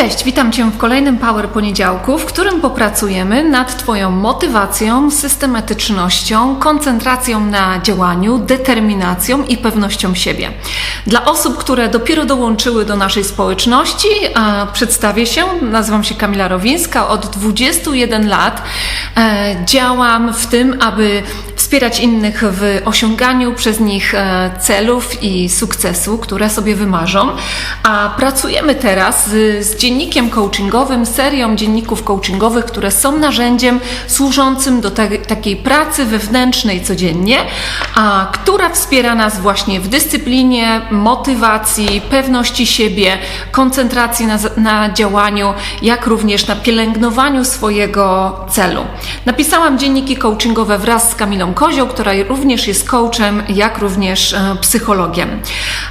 Cześć, witam Cię w kolejnym Power Poniedziałku, w którym popracujemy nad Twoją motywacją, systematycznością, koncentracją na działaniu, determinacją i pewnością siebie. Dla osób, które dopiero dołączyły do naszej społeczności, przedstawię się, nazywam się Kamila Rowińska, od 21 lat e, działam w tym, aby wspierać innych w osiąganiu przez nich e, celów i sukcesu, które sobie wymarzą, a pracujemy teraz z, dziennikiem coachingowym, serią dzienników coachingowych, które są narzędziem służącym do te, takiej pracy wewnętrznej codziennie, a która wspiera nas właśnie w dyscyplinie, motywacji, pewności siebie, koncentracji na, na działaniu, jak również na pielęgnowaniu swojego celu. Napisałam dzienniki coachingowe wraz z Kamilą Kozioł, która również jest coachem, jak również e, psychologiem.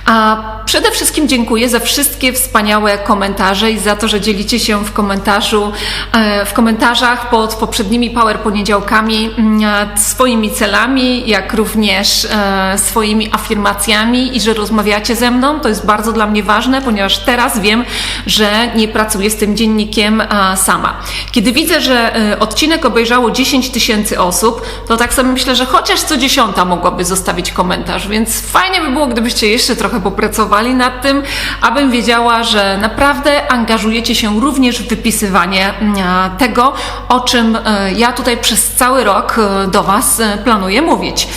A przede wszystkim dziękuję za wszystkie wspaniałe komentarze i za to, że dzielicie się w komentarzu, e, w komentarzach pod poprzednimi Power Poniedziałkami mm, swoimi celami, jak również e, swoimi afirmacjami i że rozmawiacie ze mną. To jest bardzo dla mnie ważne, ponieważ teraz wiem, że nie pracuję z tym dziennikiem sama. Kiedy widzę, że odcinek obejrzało 10 tysięcy osób, to tak sobie myślę, że chociaż co dziesiąta mogłaby zostawić komentarz, więc fajnie by było, gdybyście jeszcze trochę popracowali nad tym, abym wiedziała, że naprawdę angażujecie się również w wypisywanie mm, tego, o czym e, ja tutaj przez cały rok e, do Was e, planuję mówić.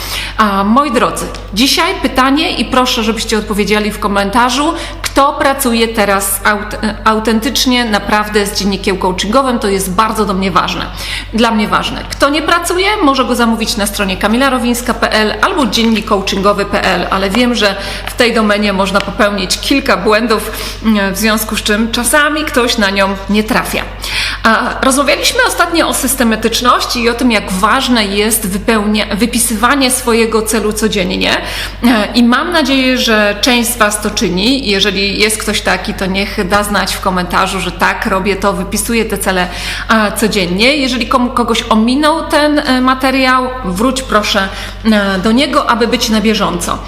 Moi drodzy, dzisiaj pytanie i proszę, żebyście odpowiedzieli w komentarzu, kto pracuje teraz aut autentycznie, naprawdę z dziennikiem coachingowym, to jest bardzo do mnie ważne. Dla mnie ważne. Kto nie pracuje, może go zamówić na stronie kamilarowińska.pl albo dziennikcoachingowy.pl, ale wiem, że w tej domenie można popełnić kilka błędów, w związku z czym czasami ktoś na nią nie trafia. Rozmawialiśmy ostatnio o systematyczności i o tym, jak ważne jest wypisywanie swojego celu codziennie. I mam nadzieję, że część z Was to czyni. Jeżeli jest ktoś taki, to niech da znać w komentarzu, że tak, robię to, wypisuję te cele codziennie. Jeżeli kogoś ominął ten e, materiał, wróć proszę e, do niego, aby być na bieżąco.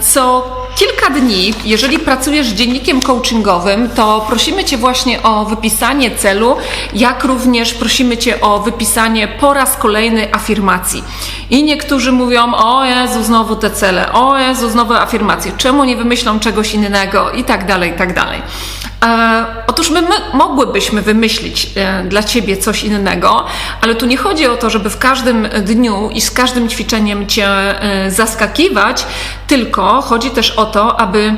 Co kilka dni, jeżeli pracujesz dziennikiem coachingowym, to prosimy Cię właśnie o wypisanie celu, jak również prosimy Cię o wypisanie po raz kolejny afirmacji. I niektórzy mówią, o Jezu, znowu te cele, o Jezu, znowu afirmacje, czemu nie wymyślą czegoś innego i tak dalej, i tak dalej. E, otóż my, my mogłybyśmy wymyślić e, dla Ciebie coś innego, ale tu nie chodzi o to, żeby w każdym dniu i z każdym ćwiczeniem Cię e, zaskakiwać, tylko chodzi też o to, aby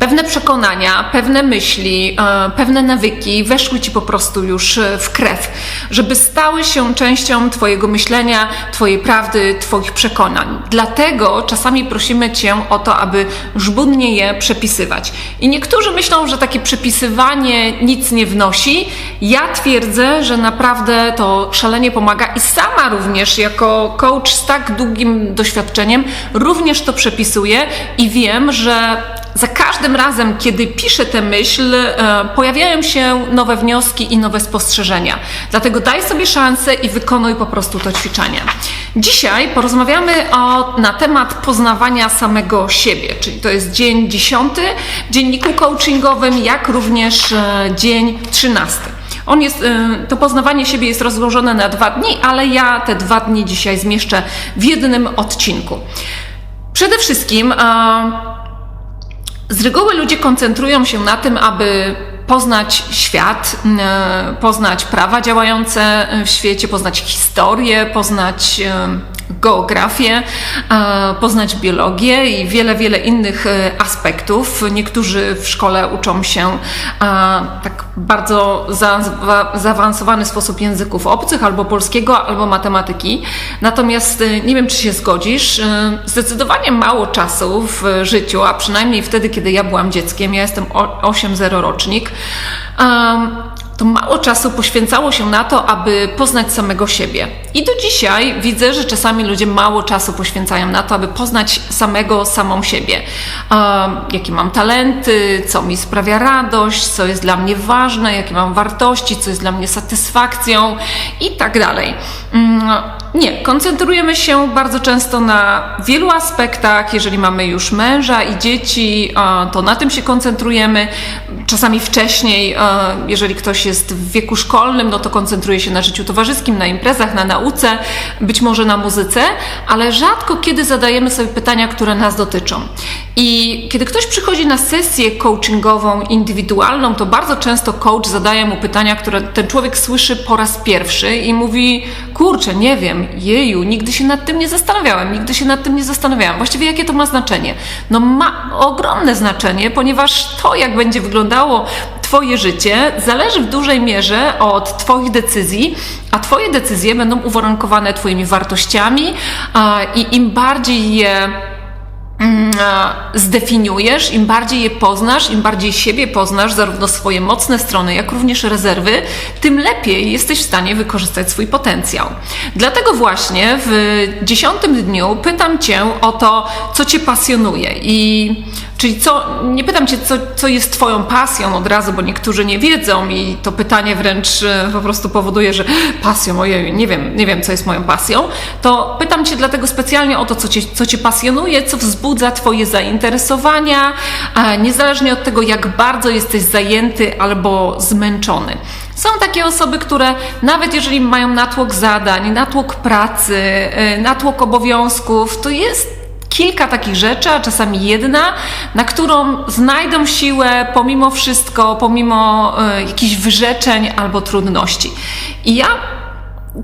pewne przekonania, pewne myśli, e, pewne nawyki weszły ci po prostu już e, w krew, żeby stały się częścią Twojego myślenia, Twojej prawdy, Twoich przekonań. Dlatego czasami prosimy Cię o to, aby żbudnie je przepisywać. I niektórzy myślą, że takie przepisywanie nic nie wnosi. Ja twierdzę, że naprawdę to szalenie pomaga i sama również jako coach z tak długim doświadczeniem również to przepisuję i wiem, że za każdym razem, kiedy piszę tę myśl, e, pojawiają się nowe wnioski i nowe spostrzeżenia. Dlatego daj sobie szansę i wykonuj po prostu to ćwiczenie. Dzisiaj porozmawiamy o, na temat poznawania samego siebie, czyli to jest dzień dziesiąty w dzienniku coachingowym, jak również e, dzień trzynasty. On jest, e, to poznawanie siebie jest rozłożone na dwa dni, ale ja te dwa dni dzisiaj zmieszczę w jednym odcinku. Przede wszystkim z reguły ludzie koncentrują się na tym, aby poznać świat, poznać prawa działające w świecie, poznać historię, poznać geografię, e, poznać biologię i wiele, wiele innych aspektów. Niektórzy w szkole uczą się tak bardzo zaawansowany sposób języków obcych, albo polskiego, albo matematyki. Natomiast nie wiem, czy się zgodzisz, zdecydowanie mało czasu w życiu, a przynajmniej wtedy, kiedy ja byłam dzieckiem, ja jestem 8-0 rocznik, to mało czasu poświęcało się na to, aby poznać samego siebie. I do dzisiaj widzę, że czasami ludzie mało czasu poświęcają na to, aby poznać samego, samą siebie. jakie mam talenty, co mi sprawia radość, co jest dla mnie ważne, jakie mam wartości, co jest dla mnie satysfakcją i tak dalej. Mm, Nie, koncentrujemy się bardzo często na wielu aspektach. Jeżeli mamy już męża i dzieci, e, to na tym się koncentrujemy. Czasami wcześniej, e, jeżeli ktoś jest w wieku szkolnym, no to koncentruje się na życiu towarzyskim, na imprezach, na nauce, być może na muzyce, ale rzadko kiedy zadajemy sobie pytania, które nas dotyczą. I kiedy ktoś przychodzi na sesję coachingową, indywidualną, to bardzo często coach zadaje mu pytania, które ten człowiek słyszy po raz pierwszy i mówi: Kurczę, nie wiem, jeju, nigdy się nad tym nie zastanawiałem, nigdy się nad tym nie zastanawiałam. Właściwie jakie to ma znaczenie? No ma ogromne znaczenie, ponieważ to, jak będzie wyglądało Twoje życie, zależy w dużej mierze od Twoich decyzji, a Twoje decyzje będą uwarunkowane Twoimi wartościami i im bardziej je zdefiniujesz, im bardziej je poznasz, im bardziej siebie poznasz, zarówno swoje mocne strony, jak również rezerwy, tym lepiej jesteś w stanie wykorzystać swój potencjał. Dlatego właśnie w dziesiątym dniu pytam Cię o to, co Cię pasjonuje i Czyli co, nie pytam Cię, co, co jest Twoją pasją od razu, bo niektórzy nie wiedzą i to pytanie wręcz e, po prostu powoduje, że pasją, ojej, nie wiem, nie wiem, co jest moją pasją. To pytam Cię dlatego specjalnie o to, co Cię, co cię pasjonuje, co wzbudza Twoje zainteresowania, niezależnie od tego, jak bardzo jesteś zajęty albo zmęczony. Są takie osoby, które nawet jeżeli mają natłok zadań, natłok pracy, e, natłok obowiązków, to jest kilka takich rzeczy, a czasami jedna, na którą znajdą siłę pomimo wszystko, pomimo y, jakichś wyrzeczeń albo trudności. I ja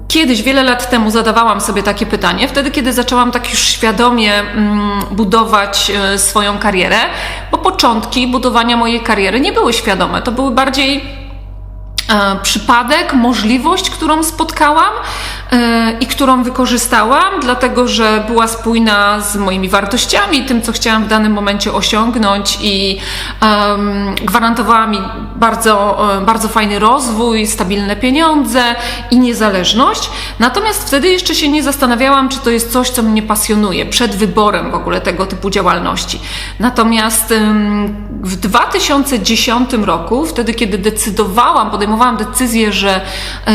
Kiedyś, wiele lat temu, zadawałam sobie takie pytanie, wtedy, kiedy zaczęłam tak już świadomie mm, budować y, swoją karierę, bo początki budowania mojej kariery nie były świadome. To były bardziej E, przypadek, możliwość, którą spotkałam i którą wykorzystałam, dlatego że była spójna z moimi wartościami, tym, co chciałam w danym momencie osiągnąć i gwarantowała mi bardzo, e, bardzo fajny rozwój, stabilne pieniądze i niezależność. Natomiast wtedy jeszcze się nie zastanawiałam, czy to jest coś, co mnie pasjonuje, przed wyborem w ogóle tego typu działalności. Natomiast w 2010 roku, wtedy, kiedy decydowałam, podejmowałam decyzję, że y,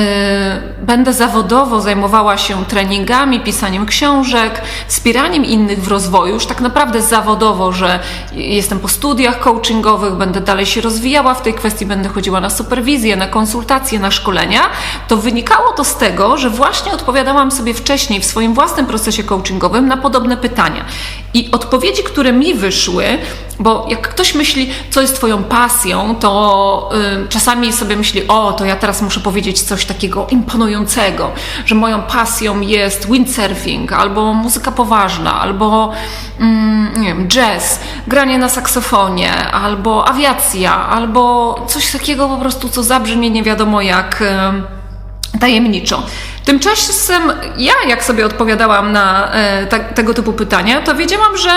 będę zawodowo zajmowała się treningami, pisaniem książek, wspieraniem innych w rozwoju, już tak naprawdę zawodowo, że jestem po studiach coachingowych, będę dalej się rozwijała w tej kwestii, będę chodziła na superwizję, na konsultacje, na szkolenia, to wynikało to z tego, że właśnie odpowiadałam sobie wcześniej w swoim własnym procesie coachingowym na podobne pytania. I odpowiedzi, które mi wyszły, bo jak ktoś myśli, co jest Twoją pasją, to y, czasami sobie myśli, o, to ja teraz muszę powiedzieć coś takiego imponującego, że moją pasją jest windsurfing, albo muzyka poważna, albo mm, nie wiem, jazz, granie na saksofonie, albo awiacja, albo coś takiego po prostu, co zabrzmie nie wiadomo jak y, tajemniczo. Tymczasem ja, jak sobie odpowiadałam na e, tego typu pytania, to wiedziałam, że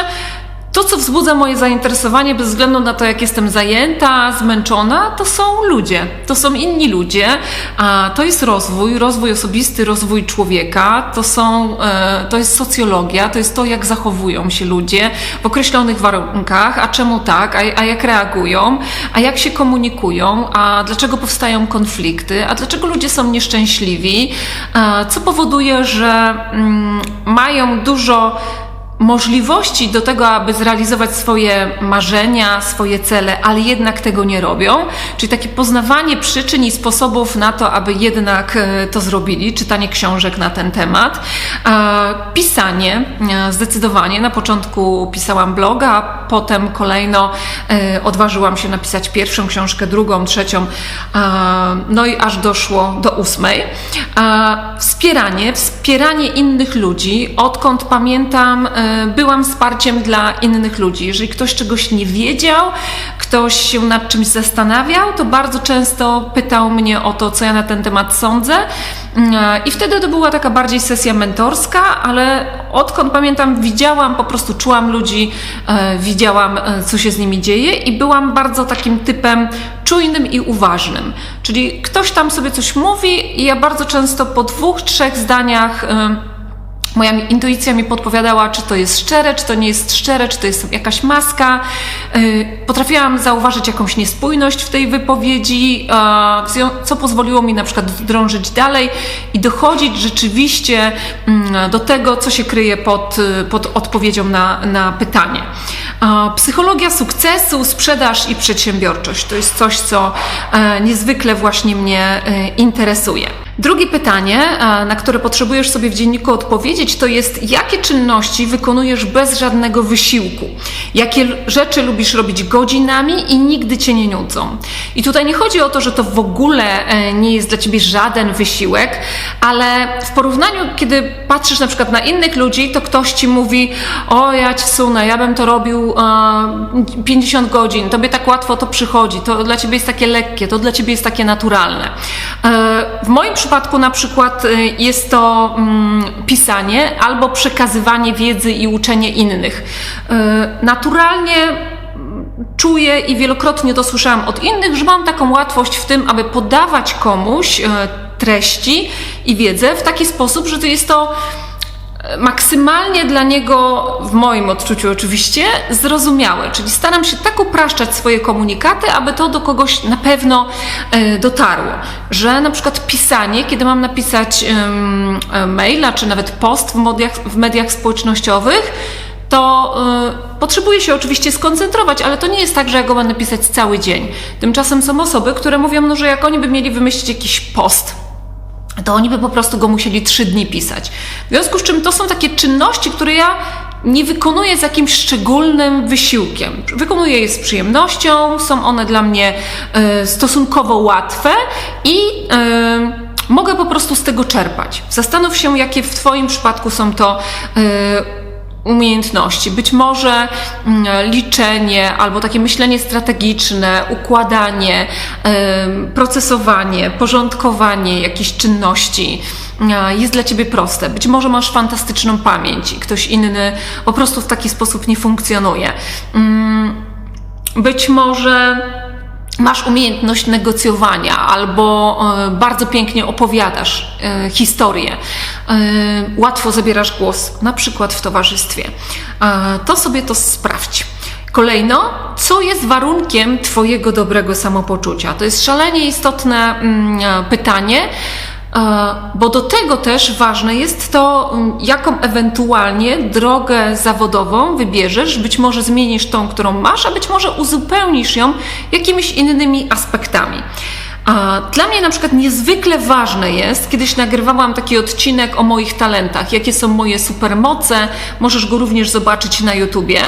to, co wzbudza moje zainteresowanie, bez względu na to, jak jestem zajęta, zmęczona, to są ludzie, to są inni ludzie, a to jest rozwój, rozwój osobisty, rozwój człowieka, to, są, e, to jest socjologia, to jest to, jak zachowują się ludzie w określonych warunkach, a czemu tak, a, a jak reagują, a jak się komunikują, a dlaczego powstają konflikty, a dlaczego ludzie są nieszczęśliwi, co powoduje, że mm, mają dużo możliwości do tego, aby zrealizować swoje marzenia, swoje cele, ale jednak tego nie robią. Czyli takie poznawanie przyczyn i sposobów na to, aby jednak e, to zrobili, czytanie książek na ten temat. Pisanie, e, zdecydowanie. Na początku pisałam bloga, potem kolejno e, odważyłam się napisać pierwszą książkę, drugą, trzecią, no i aż doszło do ósmej. Wspieranie, wspieranie innych ludzi. Odkąd pamiętam, byłam wsparciem dla innych ludzi. Jeżeli ktoś czegoś nie wiedział, ktoś się nad czymś zastanawiał, to bardzo często pytał mnie o to, co ja na ten temat sądzę. I wtedy to była taka bardziej sesja mentorska, ale odkąd pamiętam, widziałam, po prostu czułam ludzi, e, widziałam, e, co się z nimi dzieje i byłam bardzo takim typem czujnym i uważnym. Czyli ktoś tam sobie coś mówi i ja bardzo często po dwóch, trzech zdaniach e, Moja intuicja mi podpowiadała, czy to jest szczere, czy to nie jest szczere, czy to jest jakaś maska. Potrafiłam zauważyć jakąś niespójność w tej wypowiedzi, co pozwoliło mi na przykład drążyć dalej i dochodzić rzeczywiście mm, do tego, co się kryje pod, pod odpowiedzią na, na pytanie. Psychologia sukcesu, sprzedaż i przedsiębiorczość to jest coś, co e, niezwykle właśnie mnie e, interesuje. Drugie pytanie, na które potrzebujesz sobie w dzienniku odpowiedzieć, to jest, jakie czynności wykonujesz bez żadnego wysiłku? Jakie rzeczy lubisz robić godzinami i nigdy cię nie nudzą? I tutaj nie chodzi o to, że to w ogóle e, nie jest dla ciebie żaden wysiłek, ale w porównaniu, kiedy patrzysz na przykład na innych ludzi, to ktoś ci mówi: O, ja ci sunę, ja bym to robił 50 godzin, tobie tak łatwo to przychodzi, to dla ciebie jest takie lekkie, to dla ciebie jest takie naturalne. E, w moim przypadku, przypadku na przykład y, jest to mm, pisanie albo przekazywanie wiedzy i uczenie innych. Y, naturalnie mm, czuję i wielokrotnie to słyszałam od innych, że mam taką łatwość w tym, aby podawać komuś y, treści i wiedzę w taki sposób, że to jest to maksymalnie dla niego, w moim odczuciu oczywiście, zrozumiałe. Czyli staram się tak upraszczać swoje komunikaty, aby to do kogoś na pewno e, dotarło. Że na przykład pisanie, kiedy mam napisać maila, czy nawet post w mediach, w mediach społecznościowych, to y, potrzebuję się oczywiście skoncentrować, ale to nie jest tak, że ja go będę pisać cały dzień. Tymczasem są osoby, które mówią, no, że jak oni by mieli wymyślić jakiś post, to oni by po prostu go musieli trzy dni pisać. W związku z czym to są takie czynności, które ja nie wykonuję z jakimś szczególnym wysiłkiem. Wykonuję je z przyjemnością, są one dla mnie y, stosunkowo łatwe i y, mogę po prostu z tego czerpać. Zastanów się, jakie w Twoim przypadku są to y, umiejętności. Być może mm, liczenie albo takie myślenie strategiczne, układanie, procesowanie, porządkowanie jakichś czynności jest dla ciebie proste. Być może masz fantastyczną pamięć i ktoś inny po prostu w taki sposób nie funkcjonuje. Mm, być może masz umiejętność negocjowania albo e, bardzo pięknie opowiadasz e, historię, e, łatwo zabierasz głos, na przykład w towarzystwie, to sobie to sprawdź. Kolejno, co jest warunkiem Twojego dobrego samopoczucia? To jest szalenie istotne mm, pytanie, bo do tego też ważne jest to, mm, jaką ewentualnie drogę zawodową wybierzesz. Być może zmienisz tą, którą masz, a być może uzupełnisz ją jakimiś innymi aspektami. Dla mnie na przykład niezwykle ważne jest, kiedyś nagrywałam taki odcinek o moich talentach, jakie są moje supermoce, możesz go również zobaczyć na YouTubie.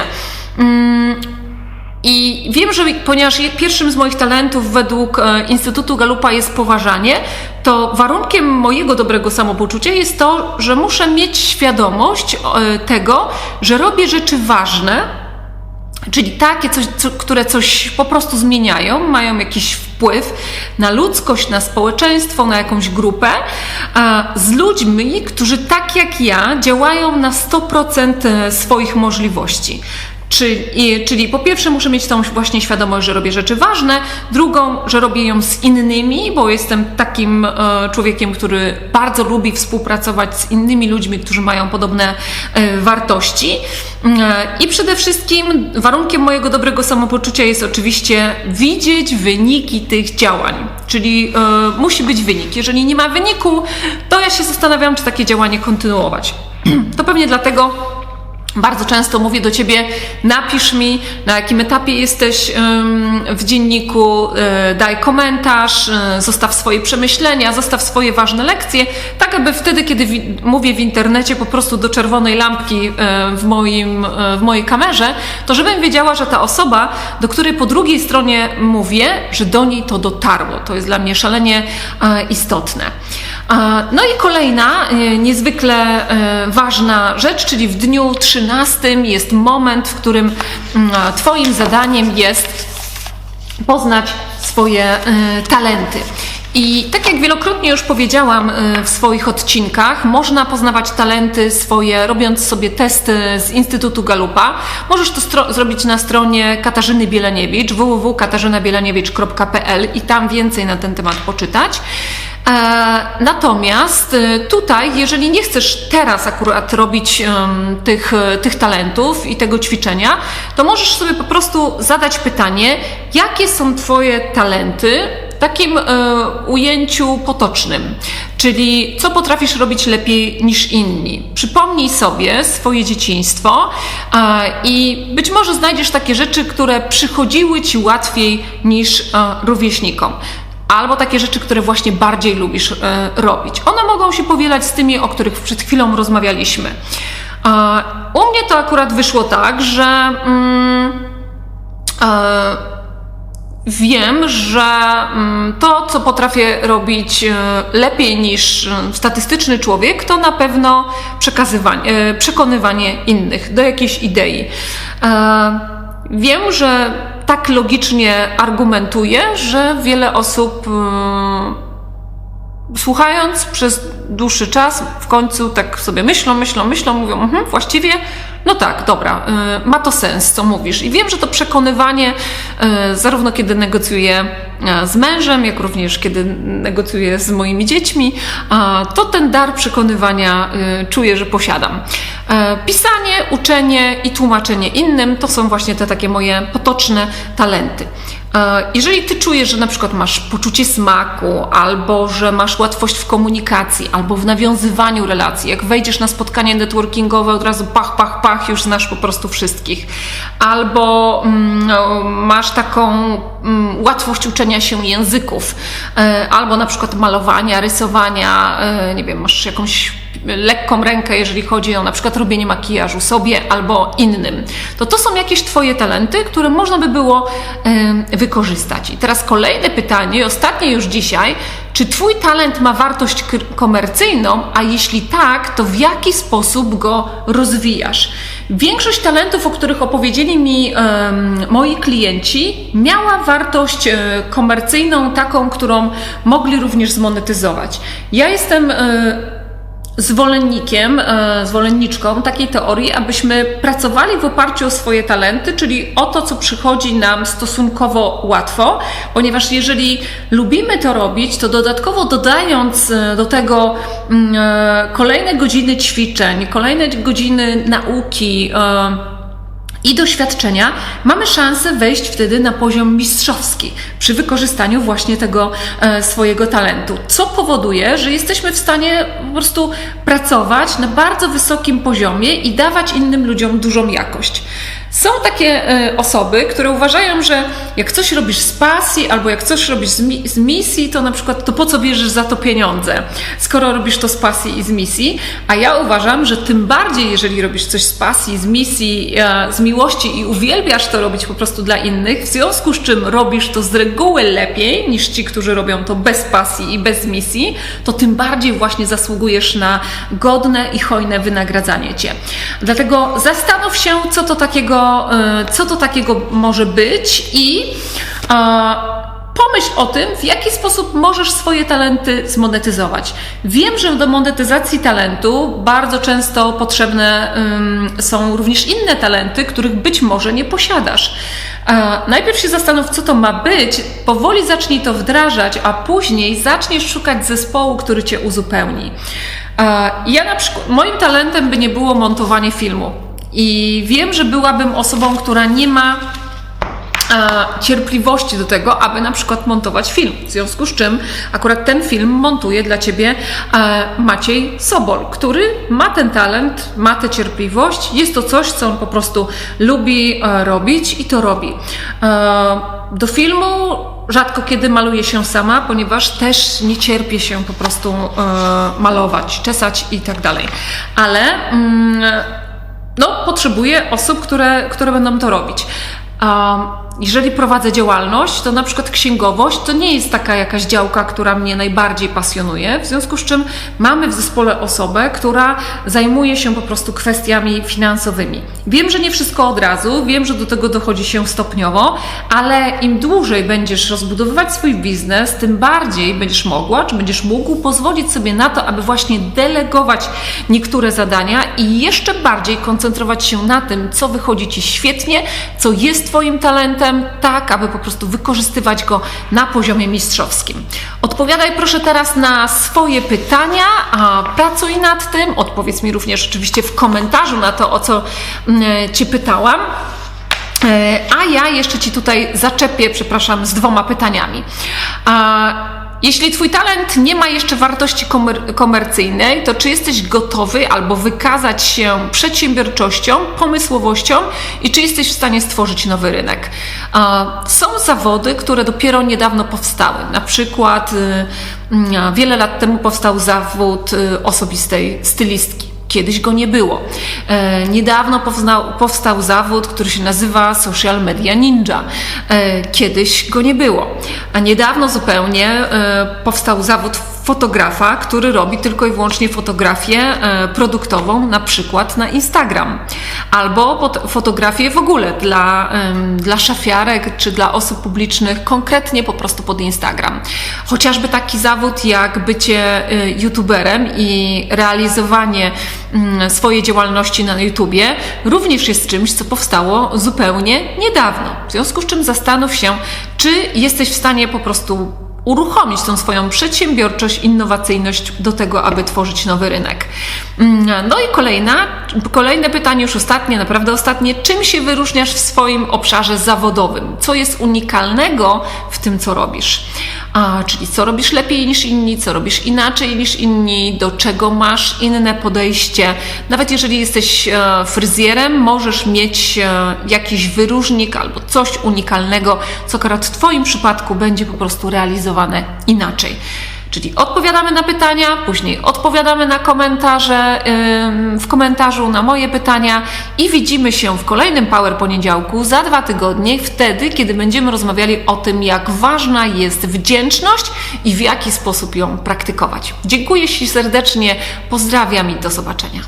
I wiem, że ponieważ pierwszym z moich talentów według e, Instytutu Galupa jest poważanie, to warunkiem mojego dobrego samopoczucia jest to, że muszę mieć świadomość e, tego, że robię rzeczy ważne, czyli takie, coś, co, które coś po prostu zmieniają, mają jakiś wpływ na ludzkość, na społeczeństwo, na jakąś grupę, z ludźmi, którzy tak jak ja działają na 100% e, swoich możliwości. Czyli, czyli po pierwsze muszę mieć tą właśnie świadomość, że robię rzeczy ważne, drugą, że robię ją z innymi, bo jestem takim e, człowiekiem, który bardzo lubi współpracować z innymi ludźmi, którzy mają podobne e, wartości. E, I przede wszystkim warunkiem mojego dobrego samopoczucia jest oczywiście widzieć wyniki tych działań. Czyli musi być wynik. Jeżeli nie ma wyniku, to ja się zastanawiam, czy takie działanie kontynuować. To pewnie dlatego, bardzo często mówię do ciebie, napisz mi, na jakim etapie jesteś w dzienniku, e, daj komentarz, e, zostaw swoje przemyślenia, zostaw swoje ważne lekcje, tak aby wtedy, kiedy mówię w internecie po prostu do czerwonej lampki e, w, moim, w mojej kamerze, to żebym wiedziała, że ta osoba, do której po drugiej stronie mówię, że do niej to dotarło. To jest dla mnie szalenie istotne. No i kolejna niezwykle ważna rzecz, czyli w dniu 13 13 jest moment, w którym mm, Twoim zadaniem jest poznać swoje y, talenty. I tak jak wielokrotnie już powiedziałam w swoich odcinkach, można poznawać talenty swoje, robiąc sobie testy z Instytutu Galupa. Możesz to zrobić na stronie Katarzyny Bieleniewicz, www.katarzynabieleniewicz.pl i tam więcej na ten temat poczytać. Natomiast tutaj, jeżeli nie chcesz teraz akurat robić tych, tych talentów i tego ćwiczenia, to możesz sobie po prostu zadać pytanie, jakie są Twoje talenty, takim e, ujęciu potocznym, czyli co potrafisz robić lepiej niż inni. Przypomnij sobie swoje dzieciństwo e, i być może znajdziesz takie rzeczy, które przychodziły ci łatwiej niż e, rówieśnikom albo takie rzeczy, które właśnie bardziej lubisz e, robić. One mogą się powielać z tymi, o których przed chwilą rozmawialiśmy. E, u mnie to akurat wyszło tak, że. Mm, e, Wiem, że mm, to, co potrafię robić lepiej niż statystyczny człowiek, to na pewno przekazywanie, przekonywanie innych do jakiejś idei. Wiem, że tak logicznie argumentuję, że wiele osób słuchając przez dłuższy czas, w końcu tak sobie myślą, myślą, myślą, mówią, mhm, właściwie, no tak, dobra, y, ma to sens, co mówisz. I wiem, że to przekonywanie, y, zarówno kiedy negocjuję y, z mężem, jak również kiedy negocjuję z moimi dziećmi, to ten dar przekonywania czuję, że posiadam. Pisanie, uczenie i tłumaczenie innym to są właśnie te takie moje potoczne talenty. E, jeżeli ty czujesz, że na przykład masz poczucie smaku, albo że masz łatwość w komunikacji, albo w nawiązywaniu relacji, jak wejdziesz na spotkanie networkingowe, od razu pach, pach, pach, już znasz po prostu wszystkich, albo mm, no, masz taką mm, łatwość uczenia się języków, e, albo na przykład malowania, rysowania, e, nie wiem, masz jakąś lekką rękę, jeżeli chodzi o na przykład robienie makijażu sobie albo innym. To to są jakieś Twoje talenty, które można by było wykorzystać. I teraz kolejne pytanie, ostatnie już dzisiaj. Czy Twój talent ma wartość komercyjną, a jeśli tak, to w jaki sposób go rozwijasz? Większość talentów, o których opowiedzieli mi moi klienci, miała wartość e, komercyjną, taką, którą mogli również zmonetyzować. Ja jestem e, zwolennikiem, e, zwolenniczką takiej teorii, abyśmy pracowali w oparciu o swoje talenty, czyli o to, co przychodzi nam stosunkowo łatwo, ponieważ jeżeli lubimy to robić, to dodatkowo dodając e, do tego mm, e, kolejne godziny ćwiczeń, kolejne godziny nauki, i doświadczenia, mamy szansę wejść wtedy na poziom mistrzowski przy wykorzystaniu właśnie tego e, swojego talentu, co powoduje, że jesteśmy w stanie po prostu pracować na bardzo wysokim poziomie i dawać innym ludziom dużą jakość. Są takie e, osoby, które uważają, że jak coś robisz z pasji albo jak coś robisz z, mi z, misji, to na przykład to po co bierzesz za to pieniądze, skoro robisz to z pasji i z misji. A ja uważam, że tym bardziej, jeżeli robisz coś z pasji, z misji, e, z miłości i uwielbiasz to robić po prostu dla innych, w związku z czym robisz to z reguły lepiej niż ci, którzy robią to bez pasji i bez misji, to tym bardziej właśnie zasługujesz na godne i hojne wynagradzanie cię. Dlatego zastanów się, co to takiego E, co to takiego może być i e, pomyśl o tym, w jaki sposób możesz swoje talenty zmonetyzować. Wiem, że do monetyzacji talentu bardzo często potrzebne są również inne talenty, których być może nie posiadasz. E, najpierw się zastanów, co to ma być, powoli zacznij to wdrażać, a później zaczniesz szukać zespołu, który cię uzupełni. Ja na przykład, moim talentem by nie było montowanie filmu. I wiem, że byłabym osobą, która nie ma cierpliwości do tego, aby na przykład montować film. W związku z czym akurat ten film montuje dla Ciebie e, Maciej Sobol, który ma ten talent, ma tę cierpliwość. Jest to coś, co on po prostu lubi e, robić i to robi. E, do filmu rzadko kiedy maluję się sama, ponieważ też nie cierpię się po prostu malować, czesać i tak dalej. Ale mm, no, potrzebuję osób, które, które będą to robić. Um, jeżeli prowadzę działalność, to na przykład księgowość to nie jest taka jakaś działka, która mnie najbardziej pasjonuje, w związku z czym mamy w zespole osobę, która zajmuje się po prostu kwestiami finansowymi. Wiem, że nie wszystko od razu, wiem, że do tego dochodzi się stopniowo, ale im dłużej będziesz rozbudowywać swój biznes, tym bardziej będziesz mogła, czy będziesz mógł pozwolić sobie na to, aby właśnie delegować niektóre zadania i jeszcze bardziej koncentrować się na tym, co wychodzi Ci świetnie, co jest Twoim talentem, tak aby po prostu wykorzystywać go na poziomie mistrzowskim. Od Odpowiadaj proszę teraz na swoje pytania, a pracuj nad tym. Odpowiedz mi również oczywiście w komentarzu na to, o co mm, Cię pytałam. E, A ja jeszcze Ci tutaj zaczepię, przepraszam, z dwoma pytaniami. Jeśli Twój talent nie ma jeszcze wartości komer- komercyjnej, to czy jesteś gotowy albo wykazać się przedsiębiorczością, pomysłowością i czy jesteś w stanie stworzyć nowy rynek? Są zawody, które dopiero niedawno powstały. Na przykład y, mm, wiele lat temu powstał zawód y, osobistej stylistki. Kiedyś go nie było. E, niedawno powstał, powstał zawód, który się nazywa Social Media Ninja. E, kiedyś go nie było. A niedawno zupełnie e, powstał zawód fotografa, który robi tylko i wyłącznie fotografię e, produktową, na przykład na Instagram. Albo fotografię w ogóle dla, dla szafiarek czy dla osób publicznych, konkretnie po prostu pod Instagram. Chociażby taki zawód jak bycie e, youtuberem i realizowanie mm, swojej działalności na YouTubie również jest czymś, co powstało zupełnie niedawno. W związku z czym zastanów się, czy jesteś w stanie po prostu uruchomić tą swoją przedsiębiorczość, innowacyjność do tego, aby tworzyć nowy rynek. Mm, No i kolejna, kolejne pytanie, już ostatnie, naprawdę ostatnie. Czym się wyróżniasz w swoim obszarze zawodowym? Co jest unikalnego w tym, co robisz? A, czyli co robisz lepiej niż inni, co robisz inaczej niż inni, do czego masz inne podejście. Nawet jeżeli jesteś e, fryzjerem, możesz mieć e, jakiś wyróżnik albo coś unikalnego, co akurat w Twoim przypadku będzie po prostu realizowane inaczej. Czyli odpowiadamy na pytania, później odpowiadamy na komentarze, w komentarzu na moje pytania i widzimy się w kolejnym Power Poniedziałku za dwa tygodnie, wtedy, kiedy będziemy rozmawiali o tym, jak ważna jest wdzięczność i w jaki sposób ją praktykować. Dziękuję Ci serdecznie, pozdrawiam i do zobaczenia.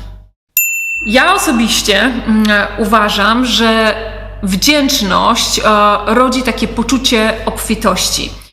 Ja osobiście mm, uważam, że wdzięczność e, rodzi takie poczucie obfitości.